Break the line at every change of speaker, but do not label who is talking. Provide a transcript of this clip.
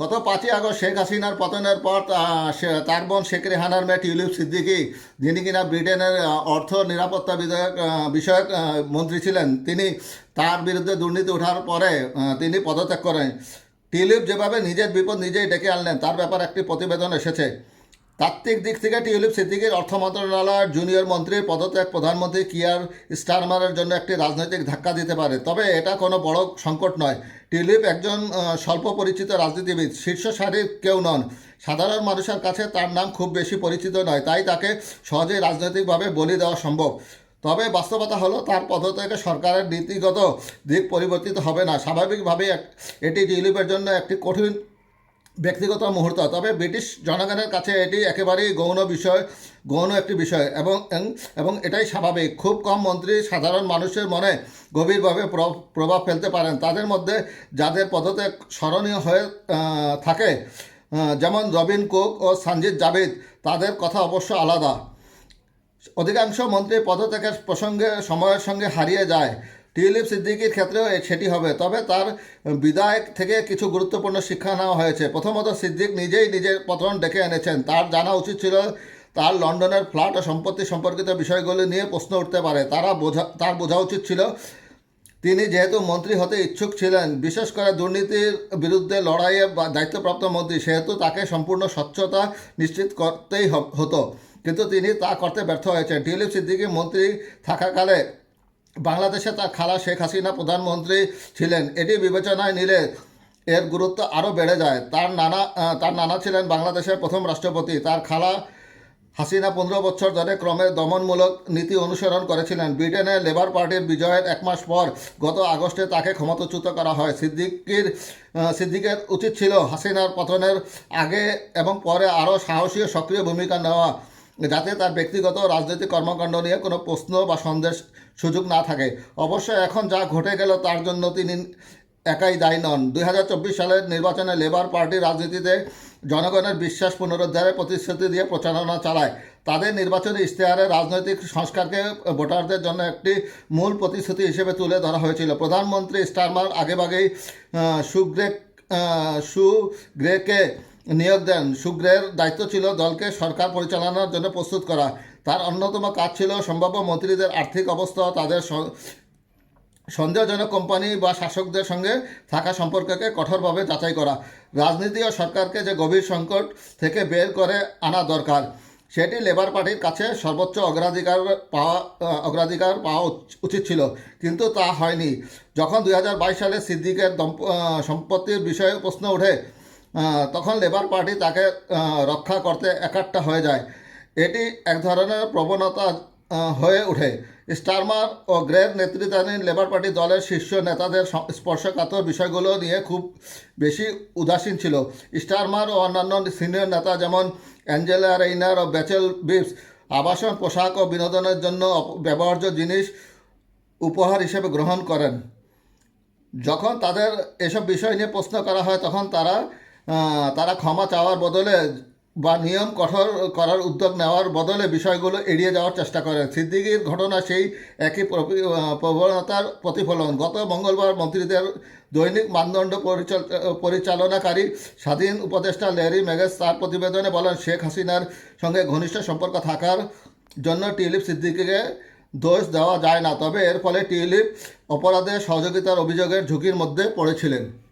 গত পাঁচই আগস্ট শেখ হাসিনার পতনের পর তার বোন শেখ রেহানার মেয়ে টিউলিপ সিদ্দিকি, যিনি কিনা ব্রিটেনের অর্থ নিরাপত্তা বিধায়ক বিষয়ক মন্ত্রী ছিলেন, তিনি তার বিরুদ্ধে দুর্নীতি ওঠার পরে তিনি পদত্যাগ করেন। টিউলিপ যেভাবে নিজের বিপদ নিজেই ডেকে আনলেন, তার ব্যাপার একটি প্রতিবেদন এসেছে। তাত্ত্বিক দিক থেকে টিউলিপ সিদ্দিকির অর্থ মন্ত্রণালয়ের জুনিয়র মন্ত্রীর পদত্যাগ প্রধানমন্ত্রী কিয়ার স্টারমারের জন্য একটি রাজনৈতিক ধাক্কা দিতে পারে। তবে এটা কোনো বড় সংকট নয়। টিউলিপ একজন স্বল্প পরিচিত রাজনীতিবিদ, শীর্ষ সারির কেউ নন। সাধারণ মানুষের কাছে তার নাম খুব বেশি পরিচিত নয়, তাই তাকে সহজেই রাজনৈতিকভাবে বলি দেওয়া সম্ভব। তবে বাস্তবতা হলো, তার পদত্যাগে সরকারের নীতিগত দিক পরিবর্তিত হবে না। স্বাভাবিকভাবেই এক- এটি টিউলিপের জন্য একটি কঠিন ব্যক্তিগত মুহূর্ত, তবে ব্রিটিশ জনগণের কাছে এটি একেবারেই গৌণ বিষয়, গৌণ একটি বিষয় এবং এবং এটাই স্বাভাবিক। খুব কম মন্ত্রী সাধারণ মানুষের মনে গভীরভাবে প্র- প্রভাব ফেলতে পারেন। তাদের মধ্যে যাদের পদত্যাগ স্মরণীয় হয়ে থাকে যেমন রবিন কুক ও সঞ্জিত জাভিদ তাদের কথা অবশ্য আলাদা। অধিকাংশ মন্ত্রী পদত্যাগের প্রসঙ্গে, সময়ের সঙ্গে হারিয়ে যায়। টিউলিপ সিদ্দিকির ক্ষেত্রেও সেটি হবে। তবে তার বিদায় থেকে কিছু গুরুত্বপূর্ণ শিক্ষা নেওয়া হয়েছে। প্রথমত, সিদ্দিক নিজেই নিজের পতন ডেকে এনেছেন। তার জানা উচিত ছিল, তার লন্ডনের ফ্ল্যাট ও সম্পত্তি সম্পর্কিত বিষয়গুলি নিয়ে প্রশ্ন উঠতে পারে। তারা বোঝা তার বোঝা উচিত ছিল, তিনি যেহেতু মন্ত্রী হতে ইচ্ছুক ছিলেন, বিশেষ করে দুর্নীতির বিরুদ্ধে লড়াইয়ে বা দায়িত্বপ্রাপ্ত মন্ত্রী, সেহেতু তাকে সম্পূর্ণ স্বচ্ছতা নিশ্চিত করতেই হতো। কিন্তু তিনি তা করতে ব্যর্থ হয়েছেন। টিউলিপ সিদ্দিকি মন্ত্রী থাকাকালে বাংলাদেশে তার খালা শেখ হাসিনা প্রধানমন্ত্রী ছিলেন। এটি বিবেচনায় নিলে এর গুরুত্ব আরও বেড়ে যায়। তার নানা তার নানা ছিলেন বাংলাদেশের প্রথম রাষ্ট্রপতি। তার খালা হাসিনা পনেরো বছর ধরে ক্রমে দমনমূলক নীতি অনুসরণ করেছিলেন। ব্রিটেনে লেবার পার্টির বিজয়ের এক মাস পর গত আগস্টে তাকে ক্ষমতাচ্যুত করা হয়। সিদ্দিকির সিদ্দিকের উচিত ছিল হাসিনার পতনের আগে এবং পরে আরও সাহসী সক্রিয় ভূমিকা নেওয়া। যাতে তার ব্যক্তিগত রাজনৈতিক কর্মকাণ্ড নিয়ে কোনো প্রশ্ন বা সন্দেহ সুযোগ না থাকে। অবশ্য এখন যা ঘটে গেল তার জন্য তিনি একাই দায়ী নন। দুই হাজার চব্বিশ সালের নির্বাচনে লেবার পার্টি রাজনীতিতে জনগণের বিশ্বাস পুনরুদ্ধারের প্রতিশ্রুতি দিয়ে প্রচারণা চালায়। তাদের নির্বাচনী ইশতেহারে রাজনৈতিক সংস্কারকে ভোটারদের জন্য একটি মূল প্রতিশ্রুতি হিসেবে তুলে ধরা হয়েছিল। প্রধানমন্ত্রী স্টারমার আগেভাগেই সুগ্রেক সুগ্রেকে নিয়োগ দেন। সুগ্রের দায়িত্ব ছিল দলকে সরকার পরিচালনার জন্য প্রস্তুত করা। তার অন্যতম কাজ ছিল সম্ভাব্য মন্ত্রীদের আর্থিক অবস্থা, তাদের সন্দেহজনক কোম্পানি বা শাসকদের সঙ্গে থাকা সম্পর্ককে কঠোরভাবে যাচাই করা। রাজনীতি ও সরকারকে যে গভীর সংকট থেকে বের করে আনা দরকার, সেটি লেবার পার্টির কাছে সর্বোচ্চ অগ্রাধিকার পাওয়া অগ্রাধিকার পাওয়া উচিত ছিল, কিন্তু তা হয়নি। যখন দুই হাজার বাইশ সালে সিদ্দিকের দম্প সম্পত্তির বিষয়ে প্রশ্ন ওঠে তখন লেবার পার্টি তাকে রক্ষা করতে একাট্টা হয়ে যায়। এটি এক ধরনের প্রবণতা হয়ে ওঠে। স্টারমার ও গ্রের নেতৃত্বাধীন লেবার পার্টি দলের শীর্ষ নেতাদের স্পর্শকাতর বিষয়গুলো নিয়ে খুব বেশি উদাসীন ছিল। স্টারমার ও অন্যান্য সিনিয়র নেতা যেমন অ্যাঞ্জেলা রেইনার ও ব্যাচেল বিপস আবাসন, পোশাক ও বিনোদনের জন্য ব্যবহার্য জিনিস উপহার হিসেবে গ্রহণ করেন। যখন তাদের এসব বিষয় নিয়ে প্রশ্ন করা হয়, তখন তারা তারা ক্ষমা চাওয়ার বদলে বা নিয়ম কঠোর করার উদ্যোগ নেওয়ার বদলে বিষয়গুলো এড়িয়ে যাওয়ার চেষ্টা করেন। সিদ্দিকির ঘটনা সেই একই প্রবণতার প্রতিফলন। গত মঙ্গলবার মন্ত্রীদের দৈনিক মানদণ্ড পরিচাল- পরিচালনাকারী স্বাধীন উপদেষ্টা ল্যারি মেগেস তার প্রতিবেদনে বলেন, শেখ হাসিনার সঙ্গে ঘনিষ্ঠ সম্পর্ক থাকার জন্য টিউলিপ সিদ্দিকিকে দোষ দেওয়া যায় না। তবে এর ফলে টিউলিপ অপরাধে সহযোগিতার অভিযোগের ঝুঁকির মধ্যে পড়েছিলেন।